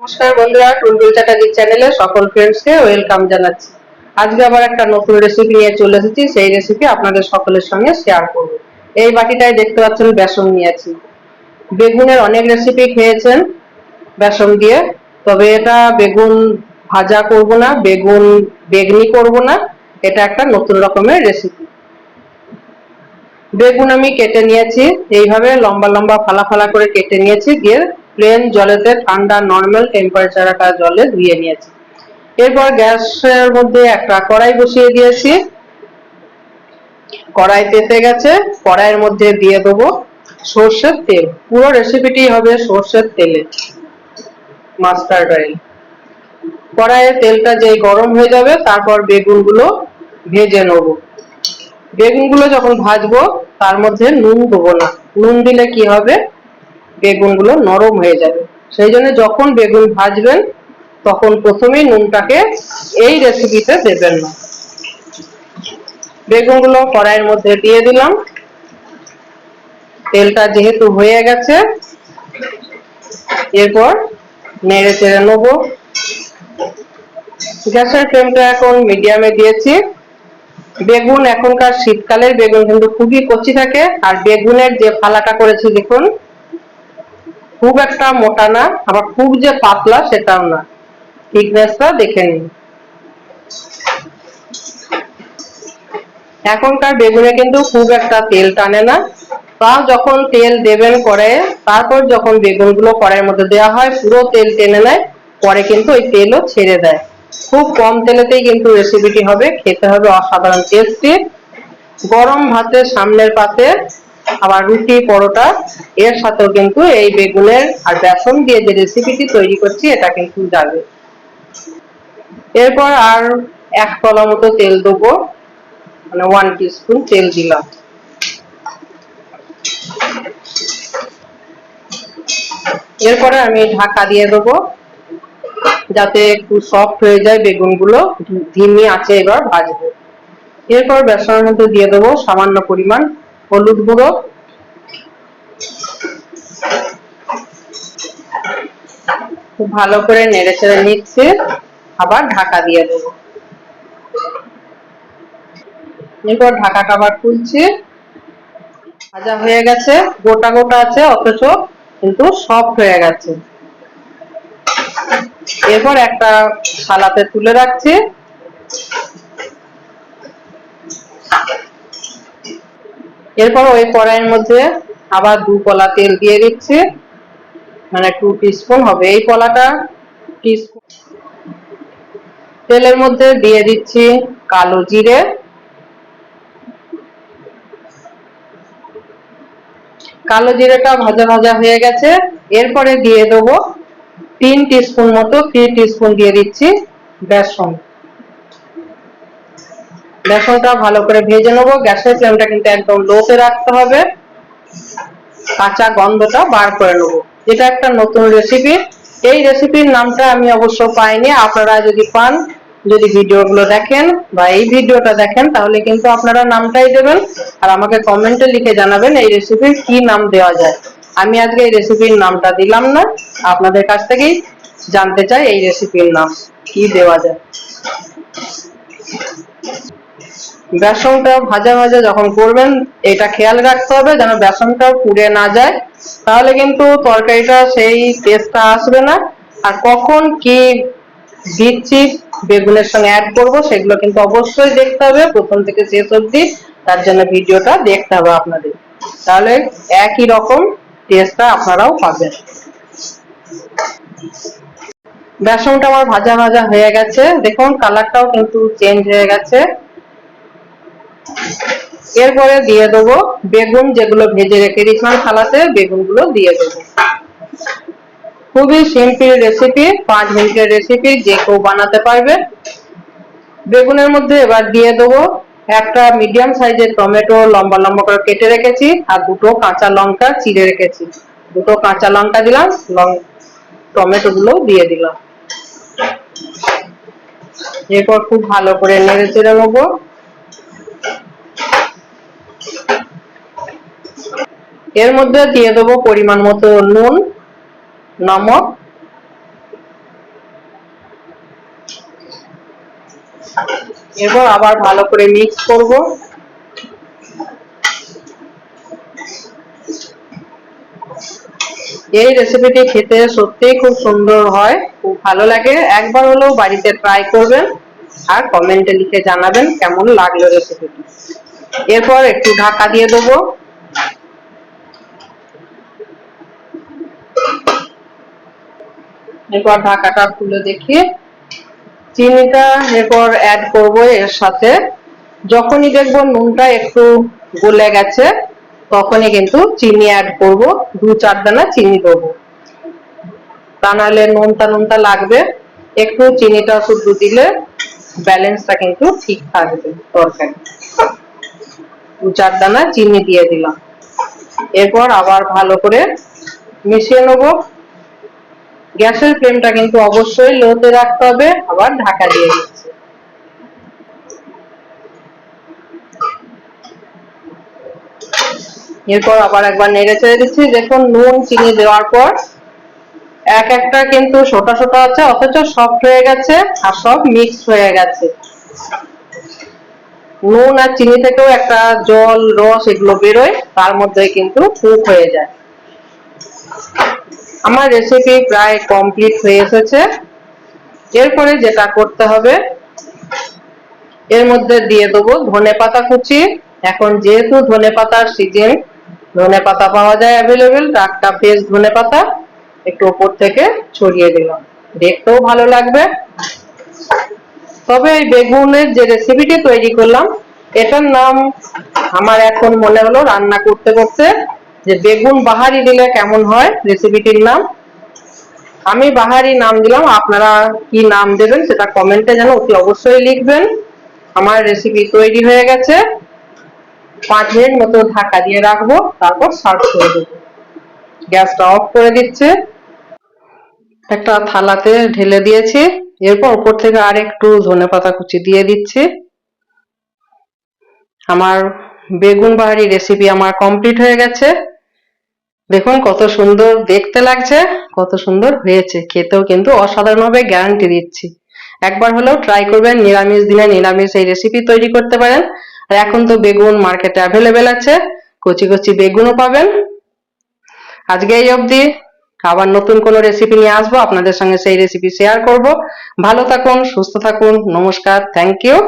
নমস্কার বন্ধুরা টুলটুল চ্যাটার্জি চ্যানেলে সকল ফ্রেন্ডসকে ওয়েলকাম জানাচ্ছি। আজকে আবার একটা নতুন রেসিপি নিয়ে চলে এসেছি, সেই রেসিপি আপনাদের সকলের সঙ্গে শেয়ার করব। এই বাটিটায় দেখতে পাচ্ছেন বেসন নিয়েছি। বেগুনের অনেক রেসিপি খেয়েছেন বেসন দিয়ে, তবে এটা বেগুন ভাজা করব না, বেগুন বেগনি করব না, এটা একটা নতুন রকমের রেসিপি বেগুন আমি কেটে নিয়েছি, এইভাবে লম্বা লম্বা ফালা ফালা করে কেটে নিয়েছি, দিয়ে প্লেন জলেতে ঠান্ডা, নর্মাল টেম্পারেচার রাখা জলে ধুয়ে নিয়েছি। এরপর গ্যাসের মধ্যে একটা কড়াই বসিয়ে দিয়েছি। কড়াই তেতে গেছে, কড়াইয়ের মধ্যে দিয়ে দেবো সর্ষের তেল। পুরো রেসিপিটি হবে সর্ষের তেলে মাস্টার্ড অয়েল কড়াইয়ের তেলটা যেই গরম হয়ে যাবে, তারপর বেগুনগুলো ভেজে নেব। বেগুনগুলো যখন ভাজবো, তার মধ্যে নুন দেবো না। নুন দিলে কি হবে? বেগুনগুলো নরম হয়ে যাবে। সেই জন্য যখন বেগুন ভাজবেন, তখন প্রথমেই নুনটাকে এই রেসিপিতে দেবেন না। বেগুনগুলো কড়াইয়ের মধ্যে দিয়ে দিলাম। তেলটা যেহেতু হয়ে গেছে, এরপর নেড়ে চেড়ে নেব। গ্যাসের ফ্লেমটা এখন মিডিয়ামে দিয়েছি। বেগুন এখনকার শীতকালের বেগুন কিন্তু খুবই কচি থাকে। আর বেগুনের যে ফালাটা করেছি, দেখুন খুব একটা মোটা না, আবার খুব যে পাতলা সেটাও না। থিকনেসটা দেখে নিন। এখনকার বেগুনে কিন্তু খুব একটা তেল টানে না। তাও যখন তেল দেবেন করে তারপর যখন বেগুনগুলো কড়াইয়ের মধ্যে দেওয়া হয়, পুরো তেল টেনে নেয়, পরে কিন্তু ওই তেলও ছেড়ে দেয়। খুব কম তেলেতেই কিন্তু রেসিপিটি হবে, খেতে হবে অসাধারণ টেস্টি গরম ভাতের সামনের পাতে আবার রুটি, পরোটা, এর সাথেও কিন্তু এই বেগুনের আর বেসন দিয়ে যে রেসিপিটি তৈরি করছি, এটা কিন্তু যাবে। এরপর আর এক তলা মতো তেল দেবো মানে ওয়ান টিস্পুন তেল দিলাম। এরপরে আমি ঢাকা দিয়ে দেবো, যাতে একটু সফট হয়ে যায় বেগুনগুলো, ধিমি আছে এবার ভাজবো। এরপর বেসনের মধ্যে দিয়ে দেবো সামান্য পরিমাণ হলুদ গুঁড়ো খুব ভালো করে নেড়ে চেড়ে নিচ্ছে। আবার ঢাকা দিয়ে দেবো। এরপর ঢাকাটা আবার খুলছি। ভাজা হয়ে গেছে, গোটা গোটা আছে, অথচ কিন্তু সফট হয়ে গেছে। এরপর একটা থালাতে তুলে রাখছি। এরপর ওই কড়াইয়ের মধ্যে আবার দু কলা তেল দিয়ে দিচ্ছি। মানে টু টিস্পুন হবে। এই কলাটা টিস্পুন তেলের মধ্যে দিয়ে দিচ্ছি কালো জিরে। কালো জিরেটা ভাজা ভাজা হয়ে গেছে। এরপরে দিয়ে দেবো তিন টিস্পুন মতো থ্রি টিস্পুন দিয়ে দিচ্ছি বেসন। বেসনটা ভালো করে ভেজে নেব। গ্যাসের ফ্লেমটা কিন্তু একদম লোতে রাখতে হবে। কাঁচা গন্ধটা বার করে নেব। এটা একটা নতুন রেসিপি এই রেসিপির নামটা আমি অবশ্য পাইনি। আপনারা যদি পান, যদি ভিডিওগুলো দেখেন বা এই ভিডিওটা দেখেন, তাহলে কিন্তু আপনারা নামটাই দেবেন আর আমাকে কমেন্টে লিখে জানাবেন এই রেসিপির কি নাম দেওয়া যায়। আমি আজকে এই রেসিপির নামটা দিলাম না। আপনাদের কাছ থেকেই জানতে চাই এই রেসিপির নাম কি দেওয়া যায়। বেসনটা ভাজা ভাজা যখন করবেন, এটা খেয়াল রাখতে হবে যেন বেসনটা পুড়ে না যায়। তাহলে কিন্তু তরকারিটা সেই টেস্টটা আসবে না। আর কখন কি দিচ্ছি, বেগুনের সঙ্গে অ্যাড করব, সেগুলো কিন্তু অবশ্যই দেখতে হবে। প্রথম থেকে শেষ অবধি তার জন্য ভিডিওটা দেখতে হবে আপনাদের। তাহলে একই রকম টেস্টটা আপনারাও পাবেন। বেসনটা আমার ভাজা ভাজা হয়ে গেছে। দেখুন কালারটাও কিন্তু চেঞ্জ হয়ে গেছে। এরপরে দিয়ে দেবো বেগুন যেগুলো ভেজে রেখে দিয়েছিলাম থালাতে বেগুনগুলো দিয়ে দেবো। খুবই সিম্পল রেসিপি পাঁচ মিনিটের রেসিপি যে কেউ বানাতে পারবে। বেগুনের মধ্যে এবার দিয়ে দেবো একটা মিডিয়াম সাইজের টমেটো, লম্বা লম্বা করে কেটে রেখেছি, আর দুটো কাঁচা লঙ্কা চিড়ে রেখেছি। দুটো কাঁচা লঙ্কা দিলাম টমেটো গুলো দিয়ে দিলাম। এরপর খুব ভালো করে নেড়ে চেড়ে নেব। এর মধ্যে দিয়ে দেবো পরিমাণ মতো নুন, নমক, এরপর আবার ভালো করে মিক্স করব। এই রেসিপিটি খেতে সত্যিই খুব সুন্দর হয়, খুব ভালো লাগে। একবার হলেও বাড়িতে ট্রাই করবেন আর কমেন্টে লিখে জানাবেন কেমন লাগল রেসিপিটি এরপর একটু ঢাকা দিয়ে দেবো। এরপর ঢাকাটা খুলে দেখি। চিনিটা এরপর অ্যাড করব এর সাথে। যখনই দেখব নুনটা একটু গলে গেছে, তখনই কিন্তু চিনি অ্যাড করব। দু চার দানা চিনি দেবো। তা নাহলে নুনটা নুনটা লাগবে। একটু চিনিটা শুদ্ধ দিলে ব্যালেন্সটা কিন্তু ঠিক থাকবে তরকারি। দু চার দানা চিনি দিয়ে দিলাম। এরপর আবার ভালো করে মিশিয়ে নেব। গ্যাসের ফ্লেমটা কিন্তু অবশ্যই লোতে রাখতে হবে, আবার ঢাকা দিয়ে দিচ্ছি। এরপর আবার একবার নেড়ে চেড়ে দিচ্ছি, দেখুন নুন চিনি দেওয়ার পর এক একটা কিন্তু ছোটা ছোটা আছে, অথচ সফট হয়ে গেছে আর সব মিক্স হয়ে গেছে। নুন আর চিনি থেকেও একটা জল, রস এগুলো বেরোয়, তার মধ্যে কিন্তু কুক হয়ে যায়। আমার রেসিপি প্রায় কমপ্লিট হয়ে এসেছে। এরপরে যেটা করতে হবে, এর মধ্যে দিয়ে দেবো ধনে পাতা কুচি। এখন যেহেতু ধনে পাতার সিজন ধনে পাতা পাওয়া যায় অ্যাভেলেবেল টাটকা ফ্রেশ ধনে পাতা একটু উপর থেকে ছড়িয়ে দিলাম। দেখতেও ভালো লাগবে। তবে এই বেগুনের যে রেসিপিটি তৈরি করলাম, এটার নাম আমার এখন মনে হলো রান্না করতে করতে যে বেগুন বাহারি দিলে কেমন হয়? রেসিপিটির নাম? আমি বাহারি নাম দিলাম, আপনারা কি নাম দেবেন সেটা কমেন্টে যেন অতি অবশ্যই লিখবেন। আমার রেসিপি তৈরি হয়ে গেছে। পাঁচ মিনিট মতো ঢাকা দিয়ে রাখব, তারপর সার্ভ করে দেবো। গ্যাসটা অফ করে দিচ্ছে। একটা থালাতে ঢেলে দিয়েছি। এরপর উপর থেকে আর একটু ধনে পাতা কুচি দিয়ে দিচ্ছি। আমার বেগুন বাহারি রেসিপি আমার কমপ্লিট হয়ে গেছে। দেখুন কত সুন্দর দেখতে লাগছে, কত সুন্দর হয়েছে। খেতেও কিন্তু অসাধারণভাবে গ্যারান্টি দিচ্ছি। একবার হলেও ট্রাই করবেন, নিরামিষ দিনে নিরামিষ এই রেসিপি তৈরি করতে পারেন। আর এখন তো বেগুন মার্কেটে অ্যাভেলেবেল আছে, কচি কচি বেগুনও পাবেন। আজকে এই অবধি আবার নতুন কোনো রেসিপি নিয়ে আসব, আপনাদের সঙ্গে সেই রেসিপি শেয়ার করব। ভালো থাকুন, সুস্থ থাকুন, নমস্কার থ্যাংক ইউ